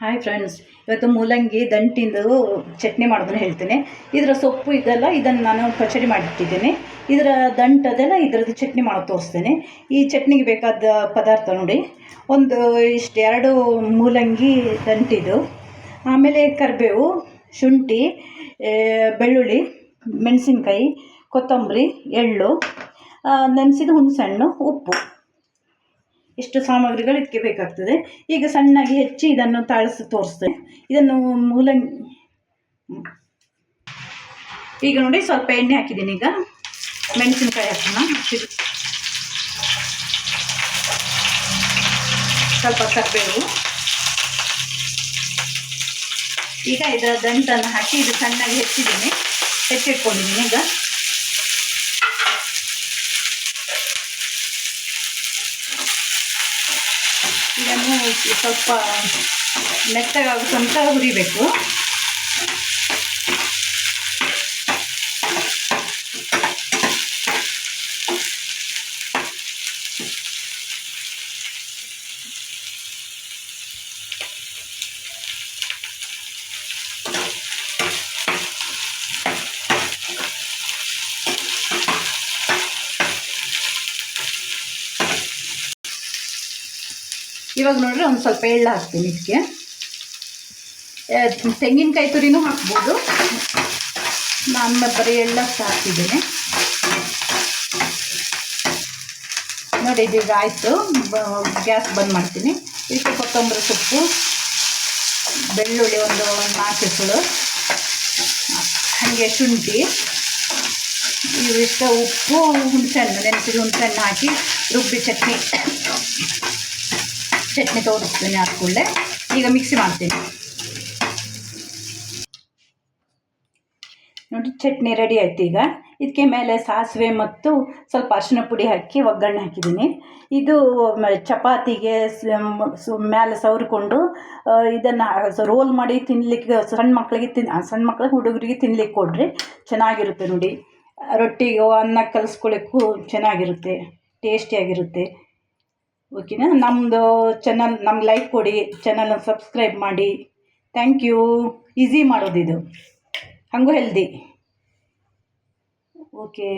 Hi friends ಇವತ್ತು ಮೂಲಂಗಿ ದಂಟಿಂದು ಚಟ್ನಿ ಮಾಡೋದನ್ನ ಹೇಳ್ತೀನಿ. ಇದರ ಸೊಪ್ಪು ಇದೆಲ್ಲ ಇದನ್ನು ನಾನು ಪಚಡಿ ಮಾಡಿಟ್ಟಿದ್ದೀನಿ. ಇದರ ದಂಟು ಅದೆಲ್ಲ ಇದರದ್ದು ಚಟ್ನಿ ಮಾಡೋದು ತೋರಿಸ್ತೇನೆ. ಈ ಚಟ್ನಿಗೆ ಬೇಕಾದ ಪದಾರ್ಥ ನೋಡಿ. ಒಂದು ಇಷ್ಟು ಎರಡು ಮೂಲಂಗಿ ದಂಟಿದು ಆಮೇಲೆ ಕರಿಬೇವು, ಶುಂಠಿ ಬೆಳ್ಳುಳ್ಳಿ, ಮೆಣಸಿನ್ಕಾಯಿ, ಕೊತ್ತಂಬರಿ, ಎಳ್ಳು ನೆನೆಸಿದ ಹುಣಸೆಹಣ್ಣು, ಉಪ್ಪು. ಇಷ್ಟು ಸಾಮಗ್ರಿಗಳು ಇದಕ್ಕೆ ಬೇಕಾಗ್ತದೆ. ಈಗ ಸಣ್ಣಗೆ ಹೆಚ್ಚಿ ಇದನ್ನು ತಾಳಿಸಿ ತೋರಿಸ್ತೇನೆ. ಇದನ್ನು ಮೂಲಂಗಿ ಈಗ ನೋಡಿ ಸ್ವಲ್ಪ ಎಣ್ಣೆ ಹಾಕಿದ್ದೀನಿ ಈಗ. ಮೆಣಸಿನ್ಕಾಯಿ ಹಾಕೋಣ. ಸ್ವಲ್ಪ ಕರಿಬೇವು. ಈಗ ಇದರ ದಂಟನ್ನು ಹಾಕಿ ಇದು ಸಣ್ಣಗೆ ಹೆಚ್ಚಿದ್ದೀನಿ. ಹೆಚ್ಚಿಟ್ಕೊಂಡಿದ್ದೀನಿ ಈಗ. ಇದನ್ನು ಸ್ವಲ್ಪ ಮೆತ್ತಗಾಗೋ ತನಕ ಹುರಿಬೇಕು. ಇವಾಗ ನೋಡ್ರಿ ಒಂದು ಸ್ವಲ್ಪ ಎಳ್ಳು ಹಾಕ್ತೀನಿ ಇದಕ್ಕೆ ತೆಂಗಿನಕಾಯಿ ತುರಿನೂ ಹಾಕ್ಬೋದು. ನಾನು ಬರೀ ಎಳ್ಳಷ್ಟು ಹಾಕ್ತಿದ್ದೀನಿ ನೋಡಿ, ಇದೀಗ ಆಯಿತು. ಗ್ಯಾಸ್ ಬಂದ್ ಮಾಡ್ತೀನಿ. ಇದಕ್ಕೆ ಕೊತ್ತಂಬರಿ ಸೊಪ್ಪು, ಬೆಳ್ಳುಳ್ಳಿ ಒಂದು ನಾಲ್ಕು ಹೆಸರು. ಹಾಗೆ ಶುಂಠಿ. ಇವಿಷ್ಟ ಉಪ್ಪು ಹುಣಸೆಹಣ್ಣು ನೆನೆಸಿದ ಹುಣಸೆಹಣ್ಣು ಹಾಕಿ ರುಬ್ಬಿ ಚಟ್ನಿ. ಚಟ್ನಿ ತೋರಿಸ್ತೀನಿ ಹಾಕೊಳ್ಳೆ ಈಗ ಮಿಕ್ಸಿ ಮಾಡ್ತೀನಿ. ನೋಡಿ, ಚಟ್ನಿ ರೆಡಿ ಆಯ್ತು ಈಗ. ಇದಕ್ಕೆ ಮೇಲೆ ಸಾಸಿವೆ ಮತ್ತು ಸ್ವಲ್ಪ ಅರಿಶಿನ ಪುಡಿ ಹಾಕಿ ಒಗ್ಗರಣೆ ಹಾಕಿದ್ದೀನಿ. ಇದು ಚಪಾತಿಗೆ ಮೇಲೆ ಸವರಿಕೊಂಡು ಇದನ್ನು ರೋಲ್ ಮಾಡಿ ತಿನ್ನಲಿಕ್ಕೆ ಸಣ್ಣ ಮಕ್ಕಳಿಗೆ ತಿನ್ ಸಣ್ಣ ಮಕ್ಕಳಿಗೆ ಹುಡುಗರಿಗೆ ತಿನ್ನಲಿಕ್ಕೆ ಕೊಡ್ರಿ. ಚೆನ್ನಾಗಿರುತ್ತೆ ನೋಡಿ. ರೊಟ್ಟಿಗೆ ಅನ್ನ ಕಲಿಸ್ಕೊಳ್ಳಿಕ್ಕೂ ಚೆನ್ನಾಗಿರುತ್ತೆ. ಟೇಸ್ಟಿಯಾಗಿರುತ್ತೆ ಓಕೆನಾ ನಮ್ಮದು ಚಾನಲ್ ನಮ್ಗೆ ಲೈಕ್ ಕೊಡಿ ಚಾನಲ್ನ ಸಬ್ಸ್ಕ್ರೈಬ್ ಮಾಡಿ. ಥ್ಯಾಂಕ್ ಯು ಈಸಿ ಮಾಡೋದಿದು. ಹಾಗೂ ಹೆಲ್ದಿ ಓಕೆ